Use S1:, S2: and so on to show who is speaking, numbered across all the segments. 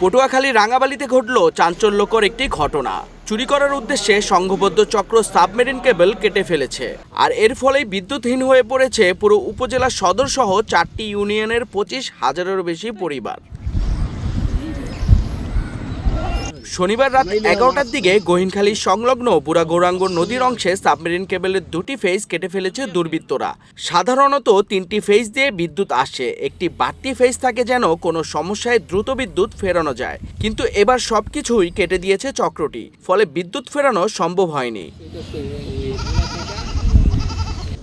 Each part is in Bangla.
S1: পটুয়াখালী রাঙাবালিতে ঘটল চাঞ্চল্যকর একটি ঘটনা। চুরি করার উদ্দেশ্যে সংঘবদ্ধ চক্র সাবমেরিন কেবল কেটে ফেলেছে। আর এর ফলেই বিদ্যুৎহীন হয়ে পড়েছে পুরো উপজেলা সদর সহ চারটি ইউনিয়নের পঁচিশ হাজারেরও বেশি পরিবার। শনিবার রাত এগারোটার দিকে গহিনখালী সংলগ্ন বুড়া গৌরাঙ্গ নদীর অংশে সাবমেরিন কেবেলের দুটি ফেজ কেটে ফেলেছে দুর্বৃত্তরা। সাধারণত তিনটি ফেজ দিয়ে বিদ্যুৎ আসে। একটি বাড়তি ফেজ থাকে যেন কোনো সমস্যায় দ্রুত বিদ্যুৎ ফেরানো যায়। কিন্তু এবার সবকিছুই কেটে দিয়েছে চক্রটি। ফলে বিদ্যুৎ ফেরানো সম্ভব হয়নি।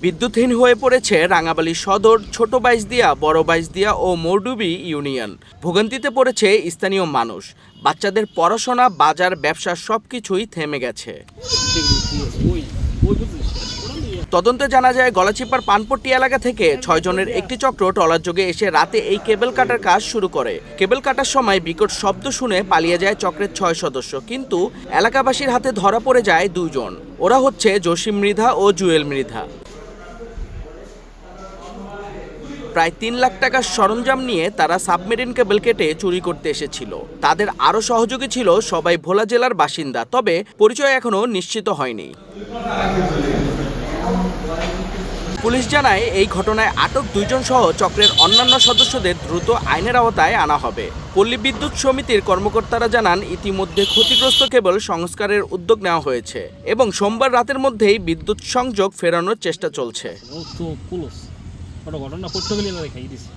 S1: বিদ্যুৎহীন হয়ে পড়েছে রাঙাবালি সদর, ছোট বাইজদিয়া বড় বাইজদিয়া ও মরডুবি ইউনিয়ন। ভোগান্তিতে পড়েছে স্থানীয় মানুষ। বাচ্চাদের পড়াশোনা, বাজার, ব্যবসা সব কিছুই থেমে গেছে। তদন্তে জানা যায়, গলাচিপার পানপট্টি এলাকা থেকে ছয় জনের একটি চক্র ট্রলার যোগে এসে রাতে এই কেবল কাটার কাজ শুরু করে। কেবল কাটার সময় বিকট শব্দ শুনে পালিয়ে যায় চক্রের ছয় সদস্য, কিন্তু এলাকাবাসীর হাতে ধরা পড়ে যায় দুজন ওরা হচ্ছে জসিম মৃধা ও জুয়েল মৃধা। প্রায় তিন লাখ টাকার সরঞ্জাম নিয়ে তারা সাবমেরিন কেবল কেটে চুরি করতে এসেছিল। তাদের আরও সহযোগী ছিল সবাই ভোলা জেলার বাসিন্দা, তবে পরিচয় এখনও নিশ্চিত হয়নি। পুলিশ জানায়, এই ঘটনায় আটক দুইজন সহ চক্রের অন্যান্য সদস্যদের দ্রুত আইনের আওতায় আনা হবে। পল্লী বিদ্যুৎ সমিতির কর্মকর্তারা জানান, ইতিমধ্যে ক্ষতিগ্রস্ত কেবল সংস্কারের উদ্যোগ নেওয়া হয়েছে এবং সোমবার রাতের মধ্যেই বিদ্যুৎ সংযোগ ফেরানোর চেষ্টা চলছে।
S2: ওটা ঘটনা করতে গেলে না দেখাই দিছে।